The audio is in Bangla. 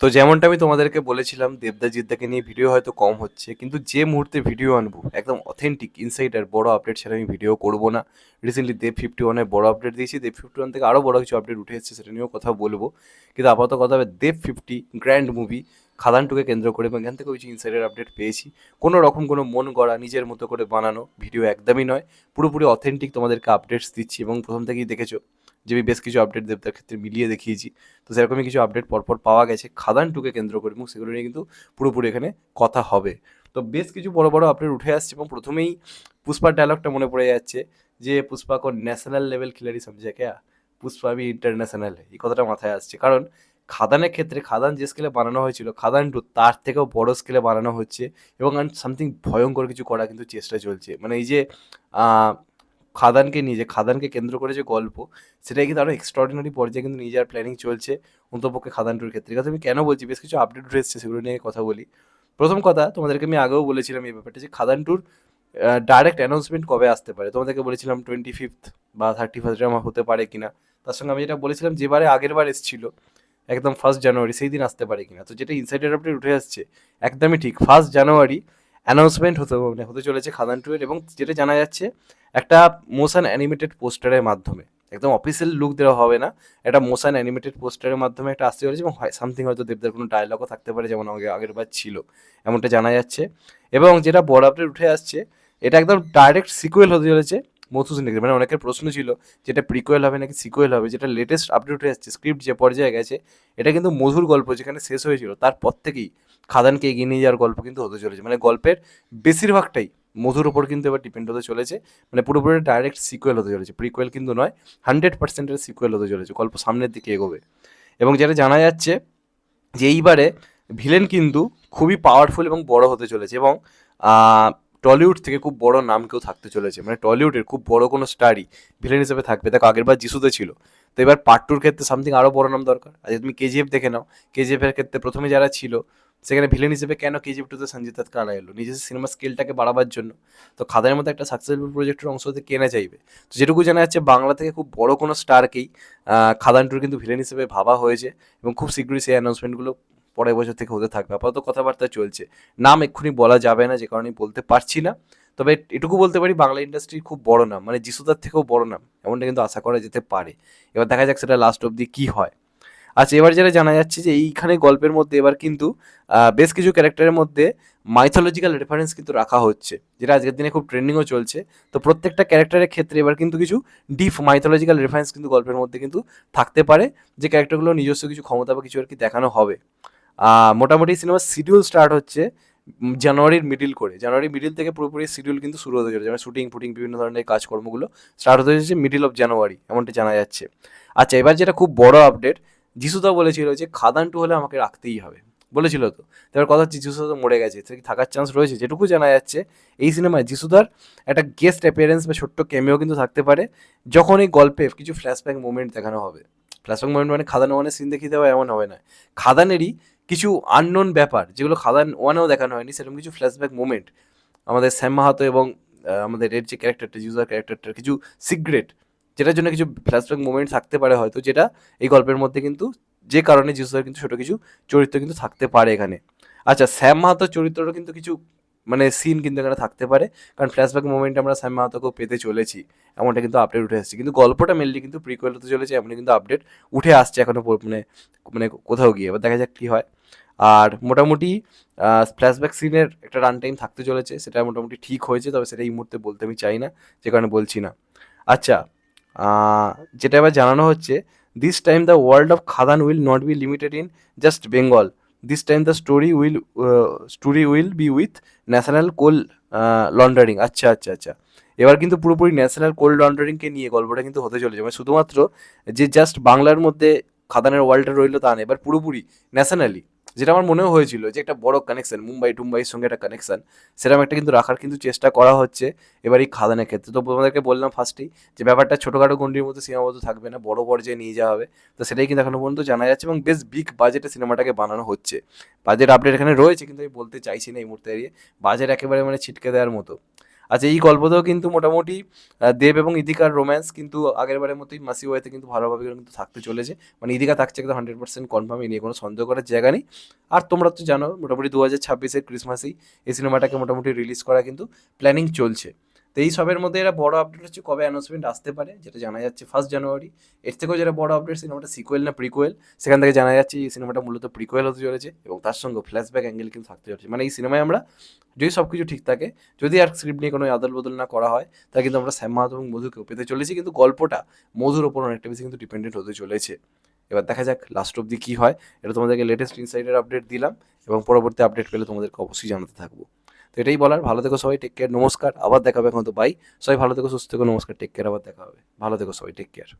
তো যেমনটা আমি তোমাদেরকে বলেছিলাম, দেবদা জিদ্দাকে নিয়ে ভিডিও হয়তো কম হচ্ছে, কিন্তু যে মুহূর্তে ভিডিও আনব, একদম অথেন্টিক ইনসাইডার বড় আপডেট ছাড়া আমি ভিডিও করব না। রিসেন্টলি দেব ফিফটি ওয়ানের বড় আপডেট দিয়েছি, দেব ফিফটি ওয়ান থেকে আরও বড় কিছু আপডেট উঠে এসেছে, সেটা নিয়েও কথা বলব। কিন্তু আপাতত কথা হবে, দেব ফিফটি গ্র্যান্ড মুভি খাদানটুকে কেন্দ্র করে এবং এখান থেকে কিছু ইনসাইডার আপডেট পেয়েছি। কোনো রকম কোনো মন গড়া, নিজের মতো করে বানানো ভিডিও একদমই নয়। পুরোপুরি অথেন্টিক তোমাদেরকে আপডেটস দিচ্ছি এবং প্রথম থেকেই দেখেছ যে আমি বেশ কিছু আপডেট দেবতার ক্ষেত্রে মিলিয়ে দেখিয়েছি। তো সেরকমই কিছু আপডেট পরপর পাওয়া গেছে। খাদান টুকে কেন্দ্র করে এবং সেগুলো নিয়ে কিন্তু পুরোপুরি এখানে কথা হবে। তো বেশ কিছু বড় বড় আপডেট উঠে আসছে এবং প্রথমেই পুষ্পার ডায়লগটা মনে পড়ে যাচ্ছে যে, পুষ্পা কোন ন্যাশনাল লেভেল খিলাড়ি সমঝে ক্যা? পুষ্পা বি ইন্টারন্যাশনাল এই কথাটা মাথায় আসছে। কারণ খাদানের ক্ষেত্রে খাদান যে স্কেলে বানানো হয়েছিল খাদান টু তার থেকেও বড় স্কেলে বানানো হচ্ছে এবং সামথিং ভয়ঙ্কর কিছু করা কিন্তু চেষ্টা চলছে। মানে এই যে খাদানকে নিয়ে যে, খাদানকে কেন্দ্র করে যে গল্প, সেটাই কিন্তু আরও এক্সট্রাঅর্ডিনারি পর্যায়ে কিন্তু নিজের প্ল্যানিং চলছে অন্তপক্ষে খাদান টুর ক্ষেত্রে কথা আমি কেন বলছি? বেশ কিছু আপডেট এসেছে সেগুলো নিয়ে কথা বলি। প্রথম কথা, তোমাদেরকে আমি আগেও বলেছিলাম এই ব্যাপারটা যে খাদান টুর ডাইরেক্ট অ্যানাউন্সমেন্ট কবে আসতে পারে? তোমাদেরকে বলেছিলাম টোয়েন্টি ফিফথ বা থার্টি ফার্স্ট আমার হতে পারে কিনা। তার সঙ্গে আমি যেটা বলেছিলাম যেবারে আগের বার এসেছিল, একদম ফার্স্ট জানুয়ারি সেই দিন আসতে পারে কিনা। তো যেটা ইনসাইডার আপডেট উঠে আসছে, একদমই ঠিক ফার্স্ট জানুয়ারি অ্যানাউন্সমেন্ট হতে মানে হতে চলেছে খাদান টুয়ের এবং যেটা জানা যাচ্ছে একটা মোশন অ্যানিমেটেড পোস্টারের মাধ্যমে। একদম অফিসিয়াল লুক দেওয়া হবে না। একটা মোশন অ্যানিমেটেড পোস্টারের মাধ্যমে একটা আসতে চলেছে এবং সামথিং হয়তো দেবদার কোনো ডায়লগও থাকতে পারে, যেমন আগে আগের বার ছিল। এমনটা জানা যাচ্ছে। এবং যেটা বড় আপডেট উঠে আসছে, এটা একদম ডাইরেক্ট সিকুয়েল হতে চলেছে মধুসূদন মানে অনেকের প্রশ্ন ছিল যেটা প্রিকোয়েল হবে নাকি সিকুয়েল হবে। যেটা লেটেস্ট আপডেট উঠে আসছে স্ক্রিপ্ট যে পর্যায়ে গেছে, এটা কিন্তু মধুর গল্প যেখানে শেষ হয়েছিল। তারপর থেকেই খাদানকে এগিয়ে নিয়ে যাওয়ার গল্প কিন্তু হতে চলেছে। মানে গল্পের বেশিরভাগটাই মধুর উপর কিন্তু এবার ডিপেন্ড হতে চলেছে। মানে পুরোপুরি ডাইরেক্ট সিকুয়েল হতে চলেছে। প্রিকুয়েল কিন্তু নয় হান্ড্রেড পার্সেন্টের সিকুয়েল হতে চলেছে। গল্প সামনের দিকে এগোবে। এবং যেটা জানা যাচ্ছে যে এইবারে ভিলেন কিন্তু খুবই পাওয়ারফুল এবং বড় হতে চলেছে এবং টলিউড থেকে খুব বড় নাম কেউ থাকতে চলেছে। মানে টলিউডের খুব বড় কোনো স্টারই ভিলেন হিসেবে থাকবে। দেখো আগের বার যিশুতে ছিল। তো এবার পার্ট টুর ক্ষেত্রে সামথিং আরও বড় নাম দরকার। আজকে তুমি কেজিএফ দেখে নাও। কেজিএফের ক্ষেত্রে প্রথমে যারা ছিল সেখানে ভিলেন হিসেবে কেন কেজিএফ টুতে সঞ্জিত কারা এলো? নিজের সিনেমা স্কেলটাকে বাড়াবার জন্য। তো খাদানের মতো একটা সাকসেসফুল প্রজেক্টের অংশ হতে কেনা চাইবে? তো যেটুকু জানা যাচ্ছে, বাংলা থেকে খুব বড় কোনো স্টারকেই খাদান টুর কিন্তু ভিলেন হিসেবে ভাবা হয়েছে এবং খুব শীঘ্রই সেই অ্যানাউন্সমেন্টগুলো পরের বছর থেকে হতে থাকবে। আপাতত কথাবার্তা চলছে। নাম এক্ষুনি বলা যাবে না, যে কারণে বলতে পারছি না। তবে এটুকু বলতে পারি, বাংলা ইন্ডাস্ট্রির খুব বড় নাম মানে যিশুদার থেকেও বড় নাম, এমনটা কিন্তু আশা করা যেতে পারে। এবার দেখা যাক সেটা লাস্ট অবধি কী হয়। আচ্ছা এবার যেটা জানা যাচ্ছে যে এইখানে গল্পের মধ্যে এবার কিন্তু বেশ কিছু ক্যারেক্টারের মধ্যে মাইথোলজিক্যাল রেফারেন্স কিন্তু রাখা হচ্ছে, যেটা আজকের দিনে খুব ট্রেন্ডিংও চলছে। তো প্রত্যেকটা ক্যারেক্টারের ক্ষেত্রে এবার কিন্তু কিছু ডিপ মাইথোলজিক্যাল রেফারেন্স কিন্তু গল্পের মধ্যে কিন্তু থাকতে পারে, যে ক্যারেক্টারগুলো নিজস্ব কিছু ক্ষমতা বা কিছু আর কি দেখানো হবে। মোটামুটি সিনেমার শিডিউল স্টার্ট হচ্ছে জানুয়ারির মিডিল করে। জানুয়ারি মিডিল থেকে পুরোপুরি শিডিউল কিন্তু শুরু হতে চলেছে মানে শুটিং ফুটিং বিভিন্ন ধরনের কাজকর্মগুলো স্টার্ট হতে চলেছে মিডিল অফ জানুয়ারি এমনটা জানা যাচ্ছে। আচ্ছা এবার যেটা খুব বড় আপডেট যিশুদা বলেছিল যে খাদান টু হলে আমাকে রাখতেই হবে। বলেছিল তো। এবার কথা হচ্ছে যিশুদা তো মরে গেছে থাকার চান্স রয়েছে? যেটুকু জানা যাচ্ছে, এই সিনেমায় যিশুদার একটা গেস্ট অ্যাপিয়ারেন্স বা ছোট্ট ক্যামিও কিন্তু থাকতে পারে, যখন এই গল্পে কিছু ফ্ল্যাশব্যাক মুভমেন্ট দেখানো হবে। ফ্ল্যাশব্যাক মুভমেন্ট মানে খাদান ওয়ানে সিন দেখিয়ে দেওয়া এমন হবে না। খাদানেরই কিছু আননোন ব্যাপার, যেগুলো খাদান ওয়ানেও দেখানো হয়নি, সেরকম কিছু ফ্ল্যাশব্যাক মুভমেন্ট আমাদের শ্যাম মাহাতো এবং আমাদের এর যে ক্যারেক্টারটা ইউজার ক্যারেক্টারটার কিছু সিক্রেট যেটার জন্য কিছু ফ্ল্যাশব্যাক মুভমেন্ট থাকতে পারে হয়তো, যেটা এই গল্পের মধ্যে কিন্তু যে কারণে জিউসের কিন্তু ছোটো কিছু চরিত্র কিন্তু থাকতে পারে এখানে। আচ্ছা শ্যাম মাহাতোর চরিত্রটা কিন্তু কিছু মানে সিন কিন্তু এখানে থাকতে পারে, কারণ ফ্ল্যাশব্যাক মোমেন্ট আমরা শ্যাম মাহাতোকেও পেতে চলেছি, এমনটা কিন্তু আপডেট উঠে আসছে কিন্তু গল্পটা মেনলি কিন্তু প্রিকোয়েল হতে চলেছে এমন কিন্তু আপডেট উঠে আসছে এখনও মানে মানে কোথাও গিয়ে। এবার দেখা যাক কী হয়। আর মোটামুটি ফ্ল্যাশব্যাক সিনের একটা রান টাইম থাকতে চলেছে, সেটা মোটামুটি ঠিক হয়েছে, তবে সেটা এই মুহূর্তে বলতে আমি চাই না, যে কারণে বলছি না। আচ্ছা যেটা এবার জানানো হচ্ছে this time the world of Khadaan will not be limited in just Bengal this time the story will story will be with national coal laundering আচ্ছা আচ্ছা আচ্ছা। এবার কিন্তু পুরোপুরি ন্যাশনাল কোল্ড লন্ডারিংকে নিয়ে গল্পটা কিন্তু হতে চলেছে। মানে শুধুমাত্র যে জাস্ট বাংলার মধ্যে খাদানের ওয়ার্ল্ডটা রইল তা না এবার পুরোপুরি ন্যাশনালি যেটা আমার মনেও হয়েছিল যে একটা বড় কানেকশন মুম্বাই টুম্বাইয়ের সঙ্গে একটা কানেকশন সেরকম একটা কিন্তু রাখার কিন্তু চেষ্টা করা হচ্ছে এবার এই খাদানের ক্ষেত্রে। তো তোমাদেরকে বললাম ফার্স্টেই যে ব্যাপারটা ছোটোখাটো গণ্ডির মধ্যে সীমাবদ্ধ থাকবে না, বড় পর্যায়ে নিয়ে যাওয়া হবে। তো সেটাই কিন্তু এখনও পর্যন্ত জানা যাচ্ছে এবং বেশ বিগ বাজেটে সিনেমাটাকে বানানো হচ্ছে। বাজেট আপডেট এখানে রয়েছে কিন্তু আমি বলতে চাইছি না এই মুহূর্তে দাঁড়িয়ে বাজেট একেবারে মানে ছিটকে দেওয়ার মতো। আচ্ছা এই গল্পতেও কিন্তু মোটামুটি দেব এবং ইদিকার রোম্যান্স কিন্তু আগের বারের মতোই মাসি ওয়াইতে কিন্তু ভালোভাবে কিন্তু থাকতে চলেছে। মানে ইদিকা থাকছে কিন্তু হান্ড্রেড পার্সেন্ট কনফার্ম এই নিয়ে কোনো সন্দেহ করার জায়গা নেই। আর তোমরা তো জানো, মোটামুটি দু হাজার ছাব্বিশের ক্রিসমাসেই এই সিনেমাটাকে মোটামুটি রিলিজ করা কিন্তু প্ল্যানিং চলছে। তো এই সবের মধ্যে এরা বড় আপডেট হচ্ছে কবে অ্যানাউন্সমেন্ট আসতে পারে, যেটা জানা যাচ্ছে ফার্স্ট জানুয়ারি এর থেকেও যেটা বড় আপডেট সিনেমাটা সিকুয়েল না প্রিকুয়েল সেখান থেকে জানা যাচ্ছে এই সিনেমাটা মূলত প্রিকুয়েল হতে চলেছে এবং তার সঙ্গে ফ্ল্যাশব্যাক অ্যাঙ্গেল কিন্তু থাকতে চলেছে। মানে এই সিনেমায় আমরা যদি সব কিছু ঠিক থাকে, যদি আর স্ক্রিপ্ট নিয়ে কোনো আদল বদল না করা হয়, তাহলে কিন্তু আমরা শ্যাম মাহাতো এবং মধুকেও পেতে চলেছি, কিন্তু গল্পটা মধুর ওপর অনেকটা বেশি কিন্তু ডিপেন্ডেন্ট হতে চলেছে। এবার দেখা যাক লাস্ট অব্দি কী হয়, এটা তোমাদেরকে লেটেস্ট ইনসাইডের আপডেট দিলাম এবং পরবর্তী আপডেট পেলে তোমাদেরকে অবশ্যই জানাতে থাকব। তো এটাই বলার। ভালো থেকো সবাই টেক কেয়ার নমস্কার, আবার দেখাবে এখন তো বাই সবাই ভালো থেকো, সুস্থ থেকো, নমস্কার টেক কেয়ার আবার দেখা হবে। ভালো থেকো সবাই টেক কেয়ার